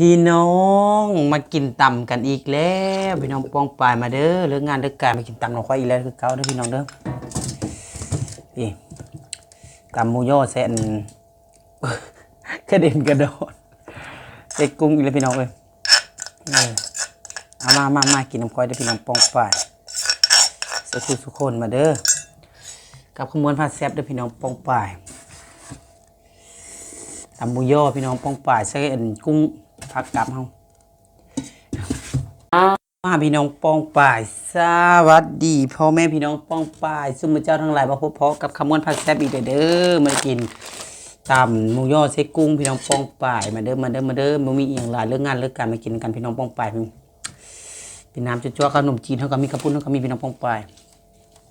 พี่น้องมากินตำกันอีกแล้วพี่น้องป้องปลายมาเด้อเรื่องงานเรื่องการมากินตำหนองควายอีกแล้วคือเก่าเด้อพี่น้องเด้อพี่ตำมูย่อแสนกระเด็นกระโดดเด็กกุ้งอีกแล้วพี่น้องเอ้ยเออเอามามามากินน้ำควายเด้อพี่น้องป้องปลายสุขุสุขคนมาเด้อกับขมวนผัดแซ่บเด้อพี่น้องป้องปลายตำมูย่อพี่น้องป้องป่ายใส่อันกุ้ง ผักกับเฮามาพี่น้องป้องป่ายสวัสดีพ่อแม่พี่น้องป้องป่ายซุ่มเจ้าทั้งหลายมาพบพอกับคำมวนผัดแซ่บอีกเด้อมากินตำหมูย่อใส่กุ้งพี่น้องป้องป่ายมาเด้อมาเด้อมาเด้อบ่มีอีหยังหลายเรื่องงานเรื่องการมากินกันพี่น้องป้องป่ายเป็นน้ำจั่วขนมจีนเฮาก็มีกระปุ้นเฮาก็มีพี่น้องป้องป่าย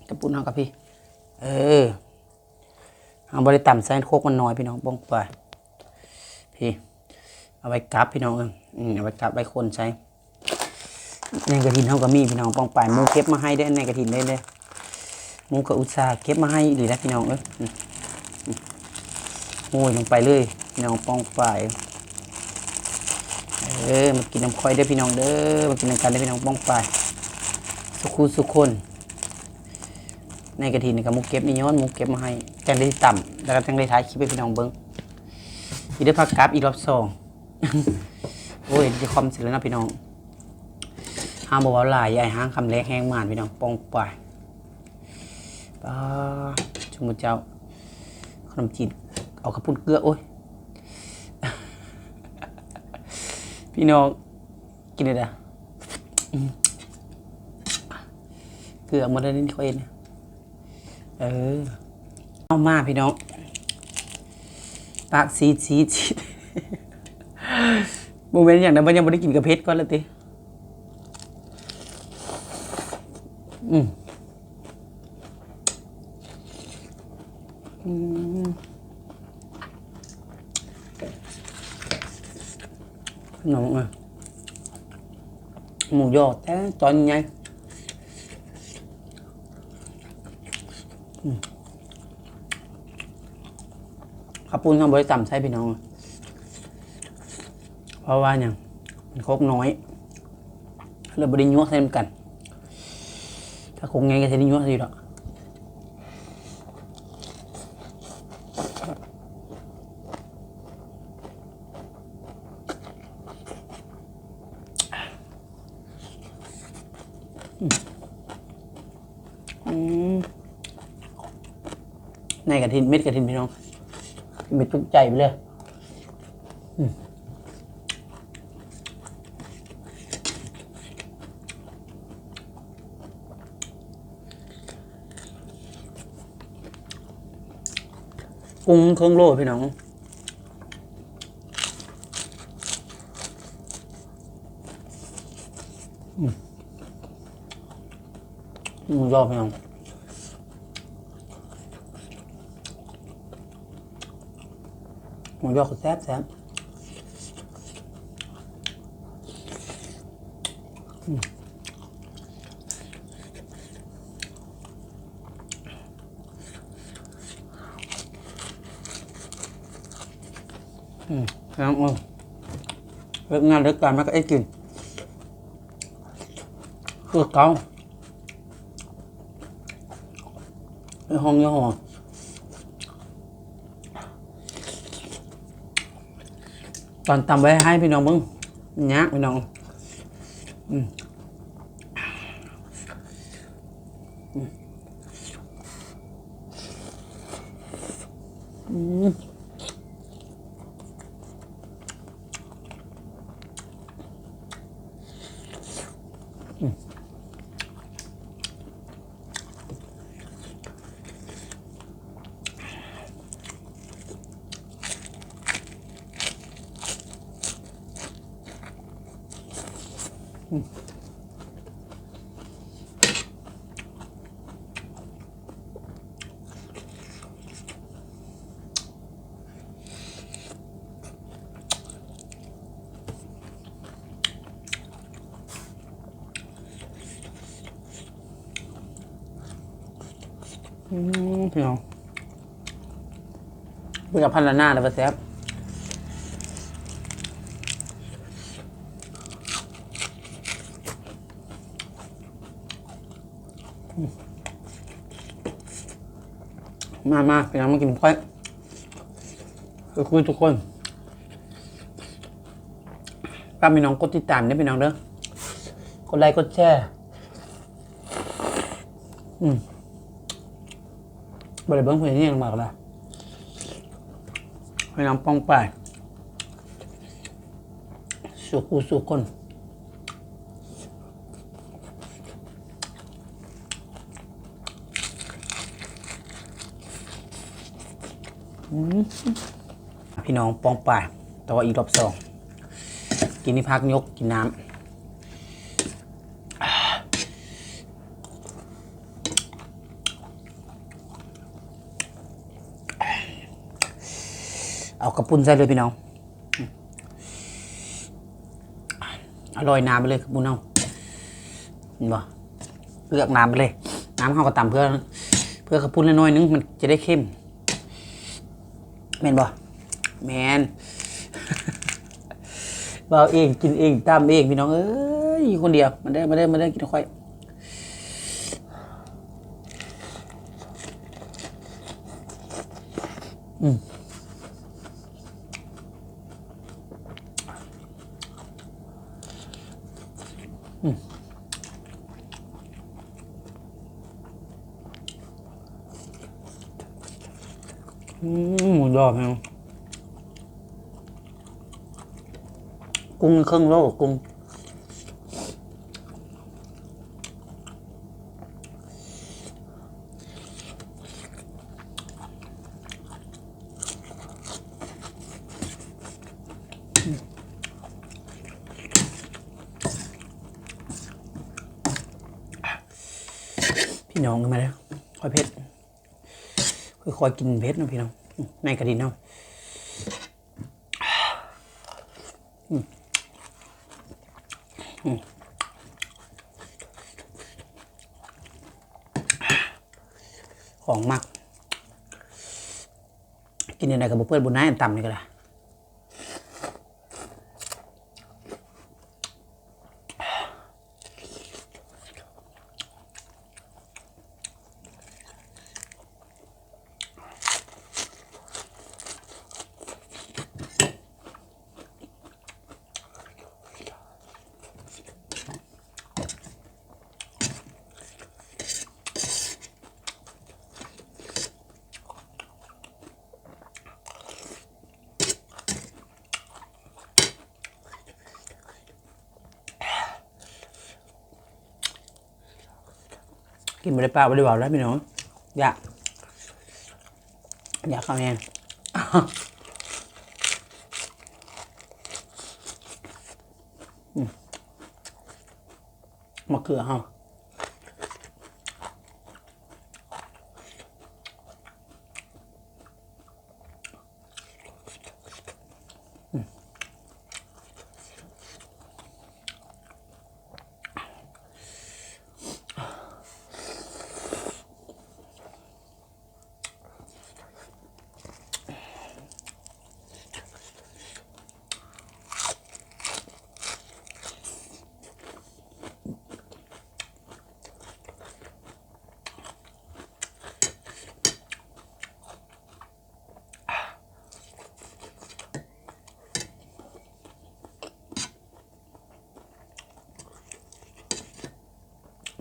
กระปุ้นเฮากับพี่ เออเอาบ่ได้ตำใส่โคกมันน้อยพี่น้องป้องป่ายพี่ เอาไว้กับพี่น้องเออเอาไว้กับไว้คนใช้ในกระถินเขาก็มีพี่น้องปองป่ายมูเก็บมาให้ได้ในกระถินได้เลยมูก็อุตส่าห์เก็บมาให้ดีนะพี่น้องเอ้ยอืมอืมโอ้ยลงไปเลยพี่น้องปองป่ายเออมากินน้ำควายเด้พี่น้องเด้อมากินน้ำกันเด้พี่น้องปองป่ายสุขุสุขคน ในกระถินนี่ก็หมูเก็บนี่ย้อนหมูเก็บมาให้จังได้ต่ำแล้วก็จังได้ท้ายคลิปให้พี่น้องเบิ้งอีได้พักกลับอีกรอบสอง โอ้ยจะคอมเสร็จแล้วนะพี่น้องห้ามบอกว่าลายใหญ่ห้างคำเล็กแห้งหมานพี่น้องปองป่ายป้าชุมเจ้าขนมจีนเอากระปุ้นเกลือโอ้ยพี่น้องกินเลยนะเกลือหมดแล้วนี่เขาเองเออเอามาพี่น้องปากซีดซีดซีด โมเมนต์อย่างนั้นมันยังไม่ได้กินกระเพชรก่อนเลยติอืมอืมนมอะหมูยอแต่ตอนไงข้าวปุ้นข้าวบริต่ำใช่พี่น้องอ เพราะว่าอย่างมันโคกน้อยเราบริยัวใส่นกัน ถ้าคงไงก็ใส่ยัวใส่อยู่ดอกอืมในกระทินเม็ดกระทินพี่น้องเม็ดจุกใจไปเลย กุ้งเครื่องโลพี่น้องอืมหมูยอพี่น้องหมูยอดแซ่บแซ่บ อืมพี่น้องเออเลิกงานเลิกการมาก็ไอ้กินคือเกาไอ้ห้องยี่ห้อตอนตำไว้ให้พี่น้องมึงยากพี่น้องอืมอืม อืมพี่น้องเพื่อพันละหน้าเลยปะแซ่บ มามาพี่น้องมากินค่อยคุยทุกคนป้าพี่น้องกดติดตามเนี่ยพี่น้องเด้อกดไลค์กดแชร์อืมบริเบิ้งเพลงนี้ยังมากเลยพี่น้องป้องไปสุขูสุขคน พี่น้องปองป่ายแต่ว่าอีกรอบสอง กินนี่พักยกกินน้ำเอากระปุ้นใส่เลยพี่น้อง อร่อยน้ำไปเลยกระปุ้นเอาเห็นบ่เลือกน้ำไปเลย น้ำเข้าก็ต่ำเพื่อ เพื่อกระปุ้นน้อยนึงมันจะได้เข้ม แมนบ่แมนเบาเองกินเองตามเองพี่น้องเอ้ยอยู่คนเดียวมันได้มาได้มาได้กินค่อยอืมอืม หมูยอพี่น้องกุ้งเครื่องโลกุ้งพี่น้องกันมาแล้วค่อยเผ็ด คือคอยกินเพชรนะพี่น้องในกระดินเนาะของมัก กินยังไงกับเพื่อนบุญน้าอันต่ำนี่ก็ได้ กินไม่ได้เปล่าไม่ได้เบาแล้วพี่น้องอยากอยากข้าวแห้งมมะเขือเฮา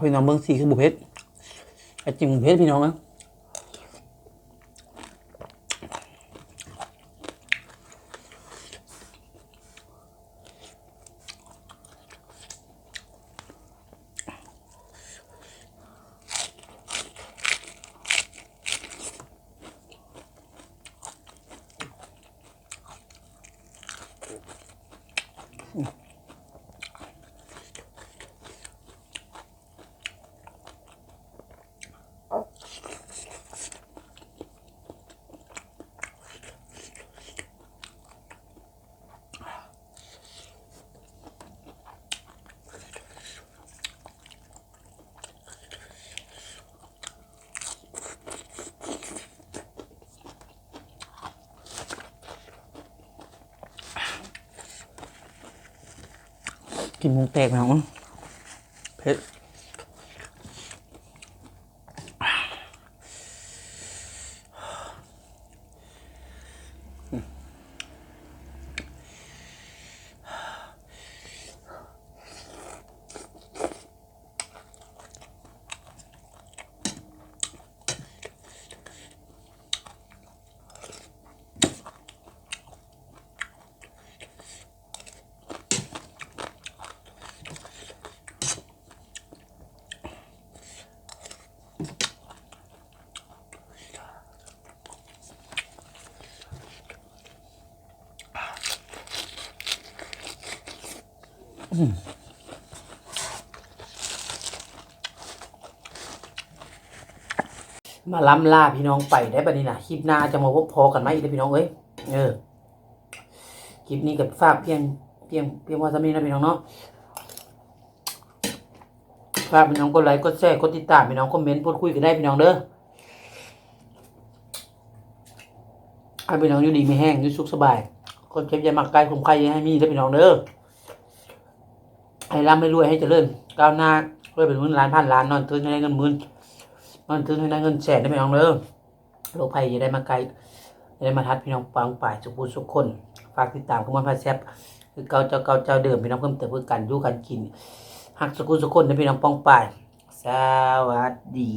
พี่น้องเบิ้งสีคือบุเพชรไอจริงบุเพชรพี่น้องนะ กินมุงแตกพี่น้องเพช มาล้ำล่าพี่น้องไปได้บัดนี้นะคลิปหน้าจะมาพบพอกันไหมอีกเด้อพี่น้องเอ้ยเออคลิปนี้กับฝากเพียงเพียงเพียงว่าสามีนะพี่น้องเนาะฝากพี่น้องกดไลค์กดแชร์กดติดตามพี่น้องคอมเมนต์พูดคุยกันได้พี่น้องเด้อให้พี่น้องอยู่ดีไม่แห้งอยู่สุขสบายคนเจ็บยามักไกายคมไข่ย่าให้มีเด้พี่น้องเด้อ ให้ร่ำให้รวยให้เจริญก้าวหน้ารวยเป็นหมื่นล้านพันล้านนอนตื่นให้ได้เงินหมื่นนอนถึงให้ได้เงินแสนได้ไหมน้องเด้อโรคภัยจะได้มาไกลจะได้มาทัดพี่น้องปังป่ายสุขบุญสุขคนฝากติดตามขมวนพาแซบคือเก่าเจ้าเก่าเจ้าเดิมพี่น้องเพิ่มเติมเพื่อกันยู่กันกินหักสุขุสุขคนนะพี่น้องปองป่ายสวัสดี